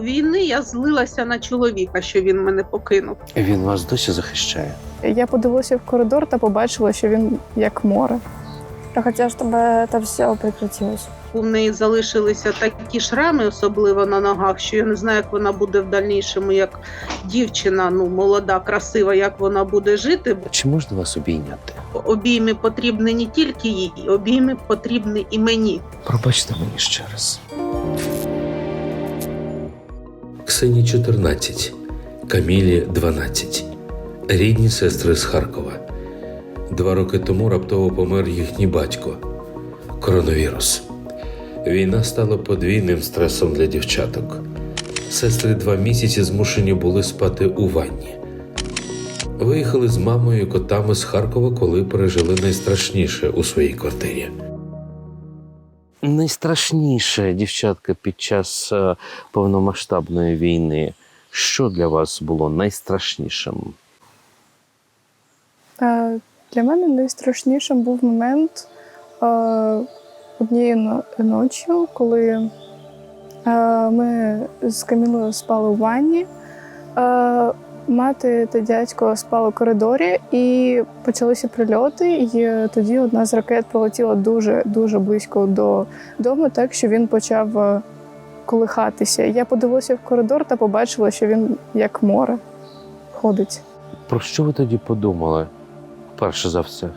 війни я злилася на чоловіка, що він мене покинув. Він вас досі захищає. Я подивилася в коридор та побачила, що він як море. Я хотела, чтобы это все прекратилось. У неї залишилися такі шрами, особливо на ногах, що я не знаю, як вона буде в дальнішому, як дівчина, ну молода, красива, як вона буде жити. Чи можна вас обійняти? Обійми потрібні не тільки їй, обійми потрібні і мені. Пробачте мені ще раз. Ксені 14, Камілі 12. Рідні сестри з Харкова. Два роки тому раптово помер їхній батько. Коронавірус. Війна стала подвійним стресом для дівчаток. Сестри два місяці змушені були спати у ванні. Виїхали з мамою і котами з Харкова, коли пережили найстрашніше у своїй квартирі. Найстрашніше, дівчатка, під час е, повномасштабної війни. Що для вас було найстрашнішим? Е, Для мене найстрашнішим був момент е, однієї ночі, коли ми з Камілою спали у ванні. Е, Мати та дядько спали у коридорі і почалися прильоти. І тоді одна з ракет полетіла дуже дуже близько до дому, так що він почав е, колихатися. Я подивилася в коридор та побачила, що він як море ходить. Про що ви тоді подумали? Перше за все.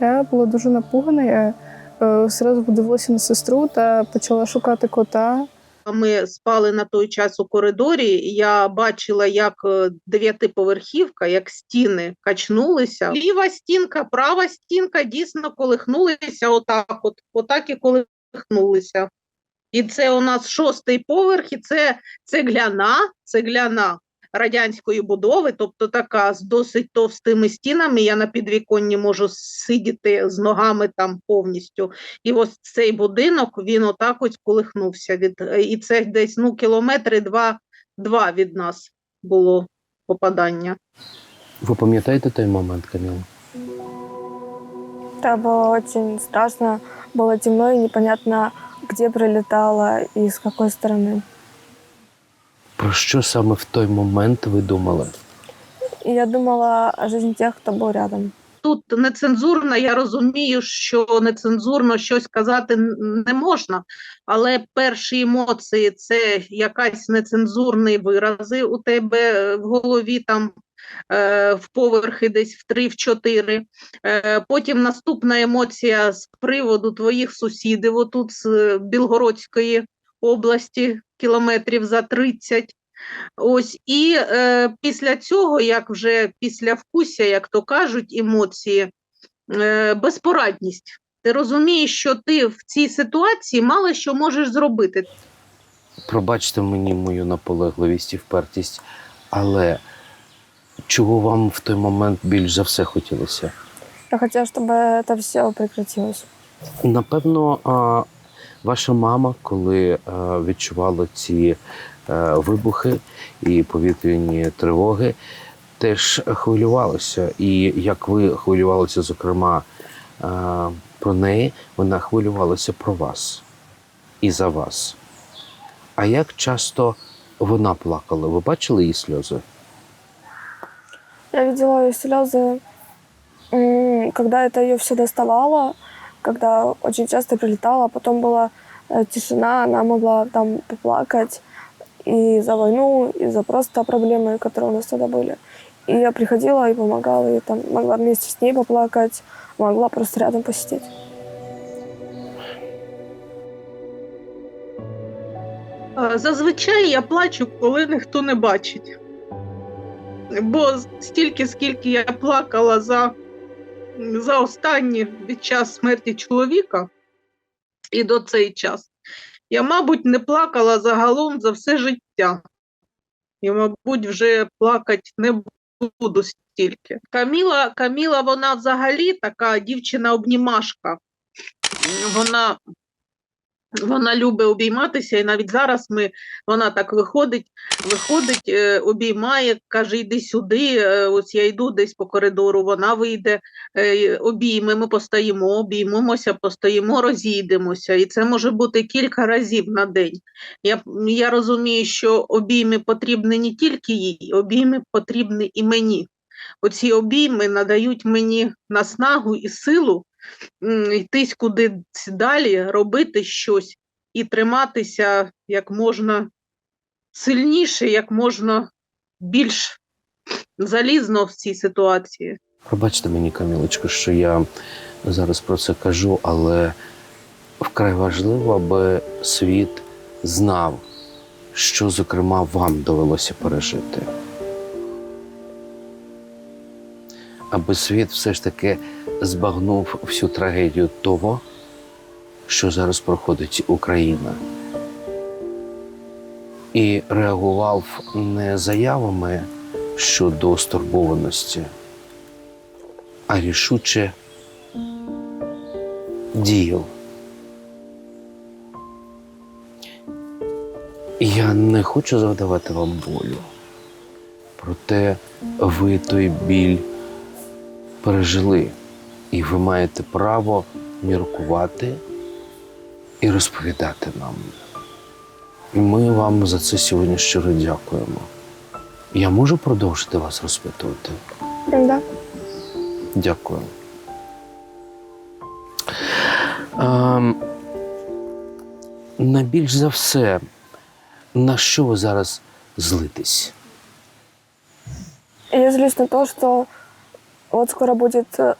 Я була дуже напугана. Я е, зразу подивилася на сестру та почала шукати кота. Ми спали на той час у коридорі. і Я бачила, як е, дев'ятиповерхівка, як стіни качнулися. Ліва стінка, права стінка дійсно колихнулися отак, от, отак і колихнулися. І це у нас шостий поверх, і це цегляна, цегляна радянської будови, тобто така з досить товстими стінами. Я на підвіконні можу сидіти з ногами там повністю. І ось цей будинок він отак ось колихнувся від е, і це десь ну кілометри два, два від нас було попадання. Ви пам'ятаєте той момент, Каміла? Это было очень страшно, было темно и непонятно, где прилетало и с какой стороны. Про що саме в той момент ви думали? Я думала о жизни тех, кто был рядом. Тут нецензурно, я розумію, що нецензурно щось казати не можна, але перші емоції це якась нецензурні вирази у тебе е, в голові там е, в поверхи десь в три, в чотири. Е, потім наступна емоція з приводу твоїх сусідів, отут з Білгородської області, кілометрів за 30. Ось і е, після цього, як вже після вкуся, як то кажуть, емоції, е, безпорадність. Ти розумієш, що ти в цій ситуації мало що можеш зробити. Пробачте мені мою наполегливість і впертість, але чого вам в той момент більш за все хотілося? Я хотела, чтобы это все прекратилось. Напевно, ваша мама, коли відчувала ці е, вибухи і повітряні тривоги, теж хвилювалася. І як ви хвилювалися, зокрема, е, про неї, вона хвилювалася про вас і за вас. А як часто вона плакала? Ви бачили її сльози? Я видела ее слезы, когда это ее все доставало, когда очень часто прилетало, а потом была э, тишина, она могла там поплакать и за войну, и за просто проблемы, которые у нас тогда были. И я приходила и помогала, и там могла вместе с ней поплакать, могла просто рядом посидеть. Е, Зазвичай я плачу, коли ніхто не бачить. Бо стільки, скільки я плакала за, за останні від час смерті чоловіка і до цей час, я, мабуть, не плакала загалом за все життя. І, мабуть, вже плакати не буду стільки. Каміла, Каміла, вона взагалі така дівчина-обнімашка. Вона Вона любить обійматися, і навіть зараз ми, вона так виходить, виходить, е, обіймає, каже, йди сюди. е, Ось я йду десь по коридору, вона вийде, е, обійме, ми постоїмо, обіймемося, постоїмо, розійдемося. І це може бути кілька разів на день. Я, я розумію, що обійми потрібні не тільки їй, обійми потрібні і мені. Оці обійми надають мені наснагу і силу йтись кудись далі, робити щось і триматися як можна сильніше, як можна більш залізно в цій ситуації. Пробачте мені, Камілочко, що я зараз про це кажу, але вкрай важливо, аби світ знав, що, зокрема, вам довелося пережити. Аби світ все ж таки збагнув всю трагедію того, що зараз проходить Україна. І реагував не заявами щодо стурбованості, а рішуче діяв. Я не хочу завдавати вам болю, проте ви той біль пережили, і ви маєте право міркувати і розповідати нам. І ми вам за це сьогодні щиро дякуємо. Я можу продовжити вас розпитувати? Да. Дякую. Ем, найбільш за все, на що ви зараз злитесь? Я злюсь на то, что вот скоро будет э,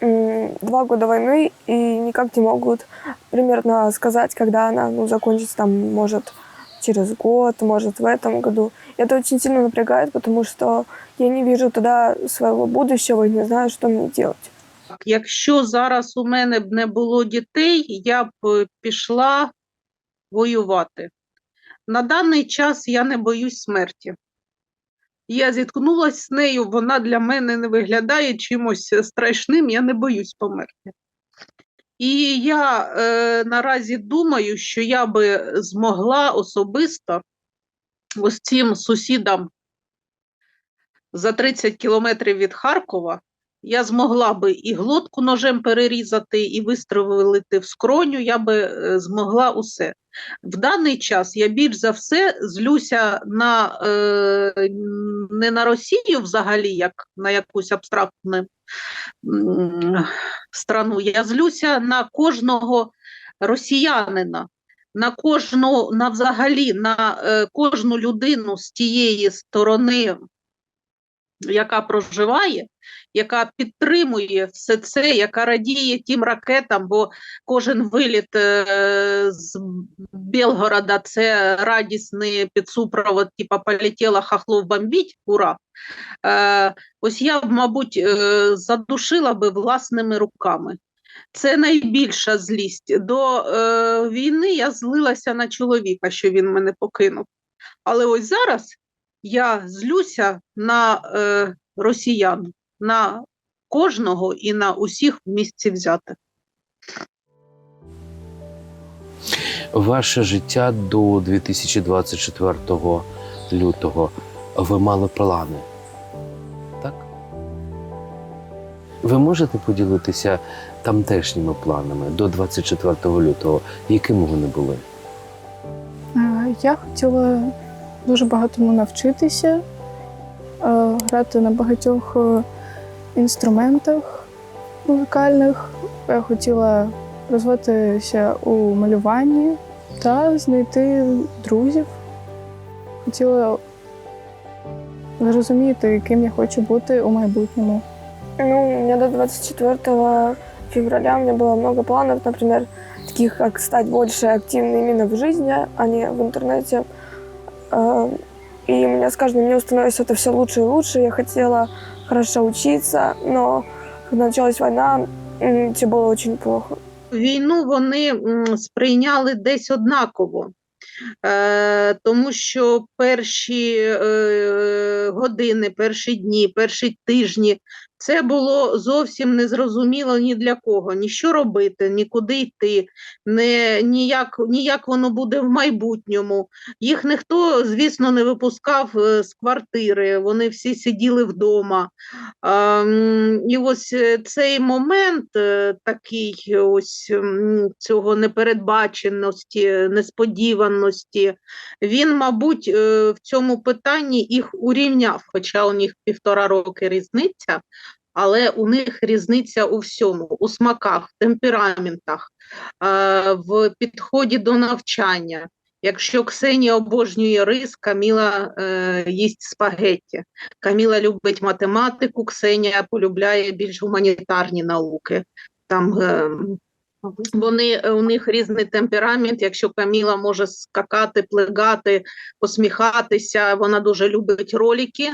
м, два года войны, и никак не могут примерно сказать, когда она ну, закончится, там, может, через год, может, в этом году. И это очень сильно напрягает, потому что я не вижу туда своего будущего и не знаю, что мне делать. Так, Якщо зараз у мене б не було дітей, я б е, пішла воювати. На даний час я не боюсь смерті. Я зіткнулася з нею, вона для мене не виглядає чимось страшним, я не боюсь померти. І я е, наразі думаю, що я би змогла особисто ось цим сусідам за 30 кілометрів від Харкова я змогла би і глотку ножем перерізати, і вистрелити в скроню, я би е, змогла усе. В даний час я більш за все злюся на е, не на Росію взагалі, як на якусь абстрактну страну. Я злюся на кожного росіянина, на кожну, на взагалі, на е, кожну людину з тієї сторони, яка проживає, яка підтримує все це, яка радіє тим ракетам, бо кожен виліт е, з Белгорода це радісний підсупровод, типа полетіла хахлов бомбіть, ура. Е, ось я мабуть, е, задушила би власними руками. Це найбільша злість. До е, війни я злилася на чоловіка, що він мене покинув. Але ось зараз я злюся на е, росіян, на кожного і на усіх в місці взяти. Ваше життя до 2024 лютого ви мали плани. Так? Ви можете поділитися тамтешніми планами до 24 лютого, якими вони були? Е, Я хотіла дуже багатому навчитися, е, грати на багатьох е, інструментах музикальних. Я хотіла розвиватися у малюванні та знайти друзів. Хотіла зрозуміти, ким я хочу бути у майбутньому. Ну, у меня до 24 февраля у меня было много планов, например, таких как стать больше активной именно в жизни, а не в интернете. Э, И у меня с каждым днем становится это все лучше и лучше. Я хотела хорошо учиться, но когда началась война, все было очень плохо. Війну вони сприйняли десь однаково, е, тому що перші е, години, перші дні, перші тижні Це було зовсім незрозуміло ні для кого, ні що робити, ні куди йти, не, ніяк, ніяк воно буде в майбутньому. Їх ніхто, звісно, не випускав е, з квартири, вони всі сиділи вдома. А, І ось е, цей момент е, такий ось цього непередбаченості, несподіваності, він, мабуть, в цьому питанні їх урівняв, хоча у них півтора роки різниця, але у них різниця у всьому: у смаках, темпераментах, е, в підході до навчання. Якщо Ксенія обожнює рис, Каміла е, їсть спагетті. Каміла любить математику, Ксенія полюбляє більш гуманітарні науки. Там е, вони, у них різний темперамент. Якщо Каміла може скакати, плигати, посміхатися, вона дуже любить ролики,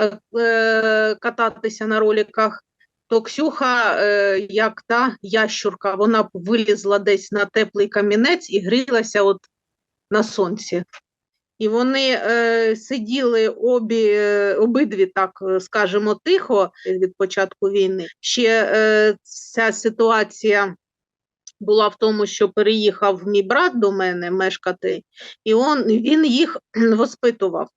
е, е, кататися на роликах. То Ксюха, е, як та ящурка, вона вилізла десь на теплий камінець і грілася от на сонці. І вони е, сиділи обі, е, обидві, так е, скажемо, тихо від початку війни. Ще е, ця ситуація була в тому, що переїхав мій брат до мене мешкати, і он, він їх воспитував.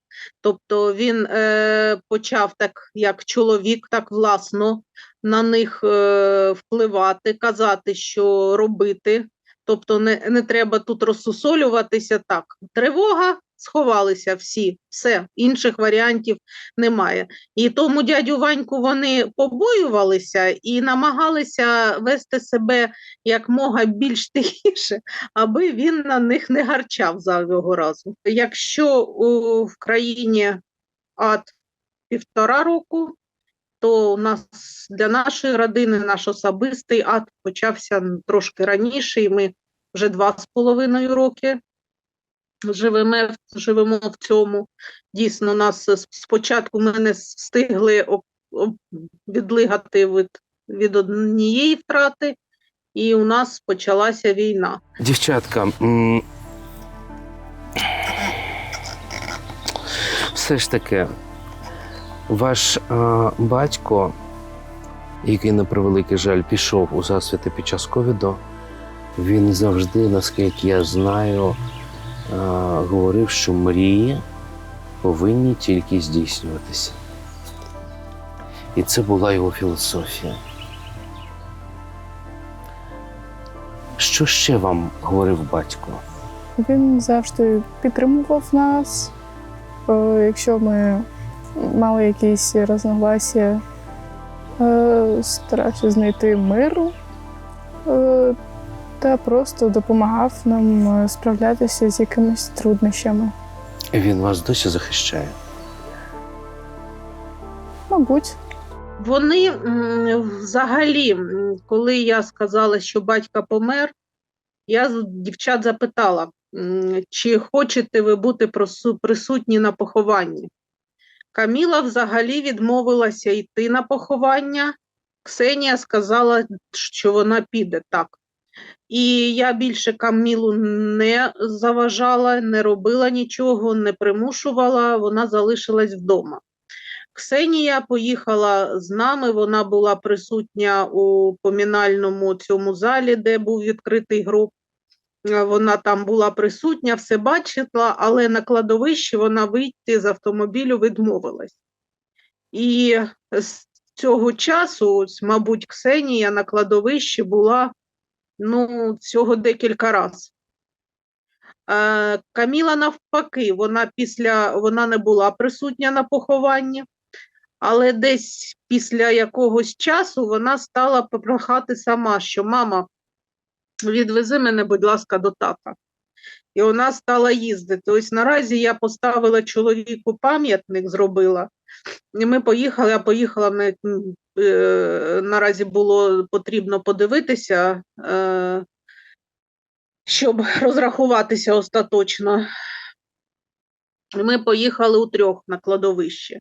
Тобто він е, почав так, як чоловік, так власно на них е, впливати, казати, що робити. Тобто не, не треба тут розсусолюватися так. Тривога, сховалися всі, все, інших варіантів немає. І тому дядю Ваньку вони побоювалися і намагалися вести себе як мога більш тихіше, аби він на них не гарчав зайвого разу. Якщо у, в країні ад півтора року, то у нас для нашої родини наш особистий ад почався трошки раніше, і ми вже два з половиною роки живемо, живемо в цьому. Дійсно, нас спочатку ми не встигли відлигати від, від однієї втрати, і у нас почалася війна. Дівчатка, все ж таки, ваш е, батько, який на превеликий жаль пішов у засвіти під час ковіду, він завжди, наскільки я знаю, говорив, що мрії повинні тільки здійснюватися. І це була його філософія. Що ще вам говорив батько? Він завжди підтримував нас. Е, Якщо ми мали якісь розногласія, е, старався знайти миру е, та просто допомагав нам е, справлятися з якимись труднощами. Він вас досі захищає. Мабуть, Вони взагалі, коли я сказала, що батька помер, я дівчат запитала, чи хочете ви бути присутні на похованні. Каміла взагалі відмовилася йти на поховання. Ксенія сказала, що вона піде так. І я більше Камілу не заважала, не робила нічого, не примушувала, вона залишилась вдома. Ксенія поїхала з нами, вона була присутня у помінальному цьому залі, де був відкритий. Е, Вона там була присутня, все бачила, але на кладовищі вона вийти з автомобілю відмовилась. І з цього часу, мабуть, Ксенія на кладовищі була ну, цього декілька разів. Е, Каміла навпаки, вона після вона не була присутня на похованні, але десь після якогось часу вона стала попрохати сама, що мама, відвези мене, будь ласка, до тата. І вона стала їздити. Ось наразі я поставила чоловіку пам'ятник, зробила. Ми поїхали, я поїхала на, м, е, наразі було потрібно подивитися, е, щоб розрахуватися остаточно. Ми поїхали у трьох на кладовище.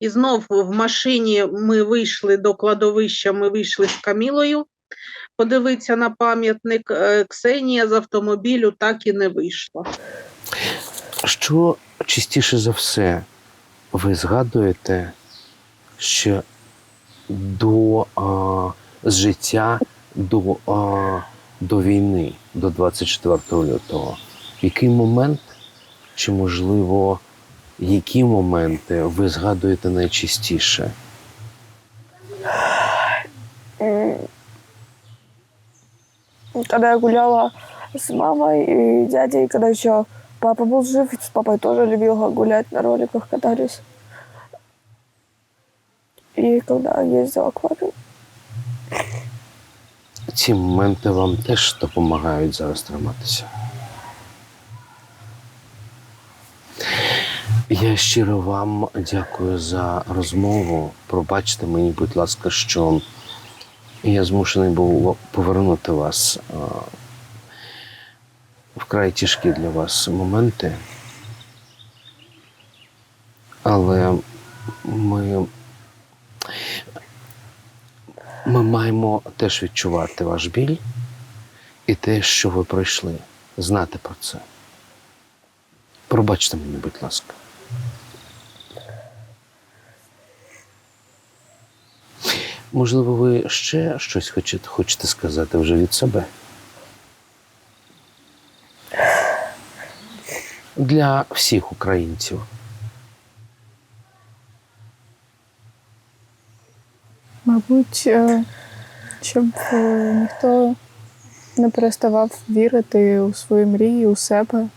І знов в машині ми вийшли до кладовища, ми вийшли з Камілою подивитися на пам'ятник. Е, Ксенія з автомобілю так і не вийшла. Що частіше за все ви згадуєте, що до а, життя до, а, до війни, до 24 лютого. Який момент, чи можливо, які моменти ви згадуєте найчастіше? Когда я гуляла с мамой и дядей, когда еще папа был жив, с папой тоже любил гулять на роликах, катались. И когда ездила в аквариум. Ці моменти вам теж допомагають зараз триматися. Я щиро вам дякую за розмову. Пробачте мені, будь ласка, що я змушений був повернути вас а, вкрай тяжкі для вас моменти. Але ми ми маємо теж відчувати ваш біль і те, що ви пройшли, знати про це. Пробачте мені, будь ласка. Можливо, ви ще щось хочете, хочете сказати вже від себе? Для всіх українців. Мабуть, е, щоб е, ніхто не переставав вірити у свої мрії, у себе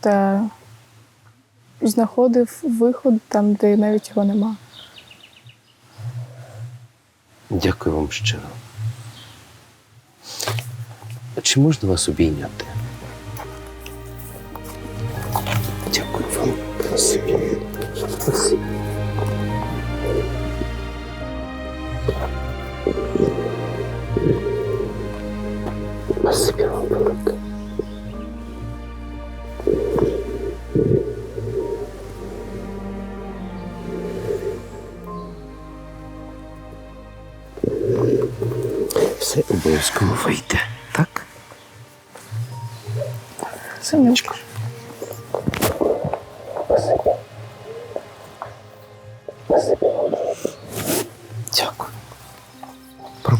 та знаходив виход там, де навіть його нема. Дякую вам щиро. Чи можна вас обійняти? Вам. Спасибі. Спасибі. Спасибі вам велике. Все обов'язково вийде, так? Синочку.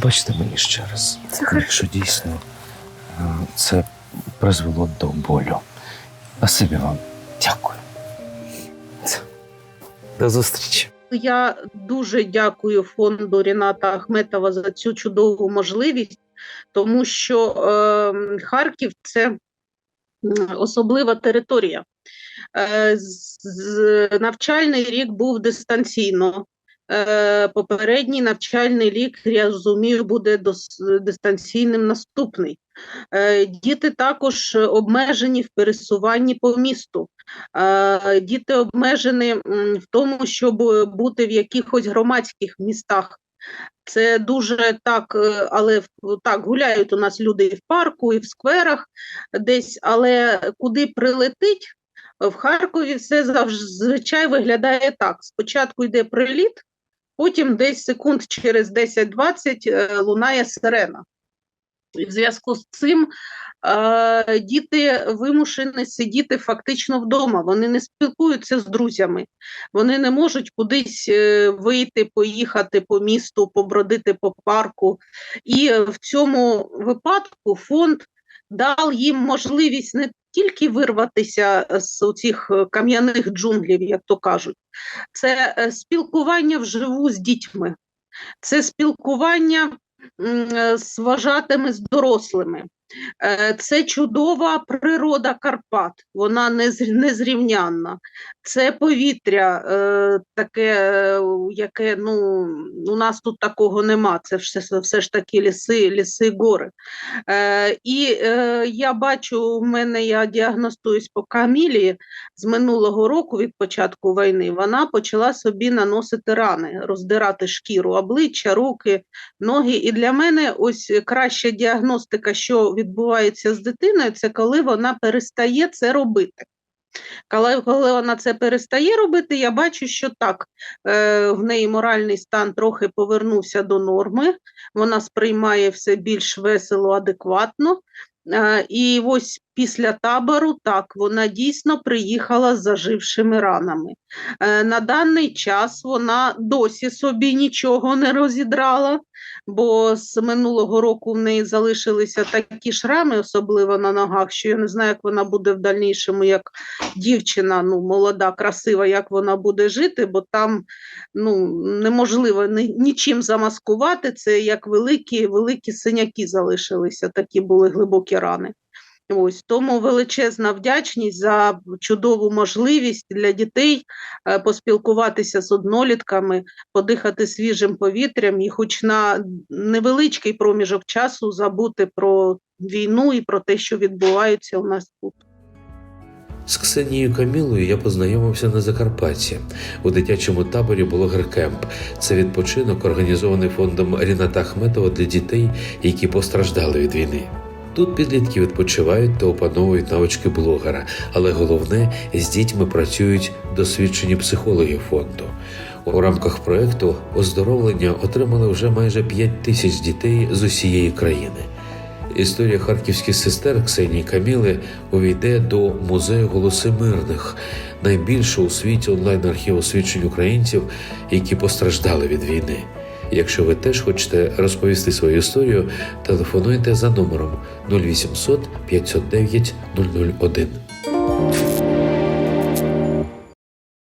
Пробачте мені ще раз, якщо дійсно е, це призвело до болю. Спасибі вам. Дякую. До зустрічі. Я дуже дякую фонду Ріната Ахметова за цю чудову можливість, тому що е, Харків це особлива територія. Е, з- з- навчальний рік був дистанційно. Е, попередній навчальний рік, я розумію, буде дос- дистанційним наступний. Е, діти також обмежені в пересуванні по місту. Е, Діти обмежені в тому, щоб бути в якихось громадських містах. Це дуже так, але так гуляють у нас люди і в парку, і в скверах десь, але куди прилетить, в Харкові все зазвичай виглядає так: спочатку йде приліт, потім десь секунд через 10-20 е, лунає сирена. І в зв'язку з цим е, діти вимушені сидіти фактично вдома. Вони не спілкуються з друзями, вони не можуть кудись е, вийти, поїхати по місту, побродити по парку. І в цьому випадку фонд дав їм можливість не тільки вирватися з цих кам'яних джунглів, як то кажуть, це е, спілкування вживу з дітьми, це спілкування е, з вважатими з дорослими. Е, Це чудова природа Карпат, вона незрівнянна. Це повітря е, таке, е, яке ну, у нас тут такого нема. Це все, все ж таки ліси, ліси, гори. І я бачу, в мене я діагностуюсь по Камілі з минулого року від початку війни. Вона почала собі наносити рани, роздирати шкіру, обличчя, руки, ноги. І для мене ось краща діагностика, що відбувається з дитиною, це коли вона перестає це робити. Коли, коли вона це перестає робити, я бачу, що так, е, в неї моральний стан трохи повернувся до норми, вона сприймає все більш весело, адекватно. Е, і ось після табору, так, вона дійсно приїхала з зажившими ранами. Е, На даний час вона досі собі нічого не розідрала, бо з минулого року в неї залишилися такі шрами, особливо на ногах, що я не знаю, як вона буде в дальнішому, як дівчина, ну, молода, красива, як вона буде жити, бо там ну, неможливо нічим замаскувати. Це як великі, великі синяки залишилися, такі були глибокі рани. Ось тому величезна вдячність за чудову можливість для дітей е, поспілкуватися з однолітками, подихати свіжим повітрям і, хоч на невеличкий проміжок часу, забути про війну і про те, що відбувається у нас тут. З Ксенією Камілою я познайомився на Закарпатті. У дитячому таборі Блогер-кемп. Це відпочинок, організований фондом Ріната Ахметова для дітей, які постраждали від війни. Тут підлітки відпочивають та опановують навички блогера, але головне з дітьми працюють досвідчені психологи фонду. У рамках проекту оздоровлення отримали вже майже 5 тисяч дітей з усієї країни. Історія харківських сестер Ксенії Каміли увійде до музею Голоси Мирних, найбільшого у світі онлайн-архіву свідчень українців, які постраждали від війни. Якщо ви теж хочете розповісти свою історію, телефонуйте за номером 0800 509 001.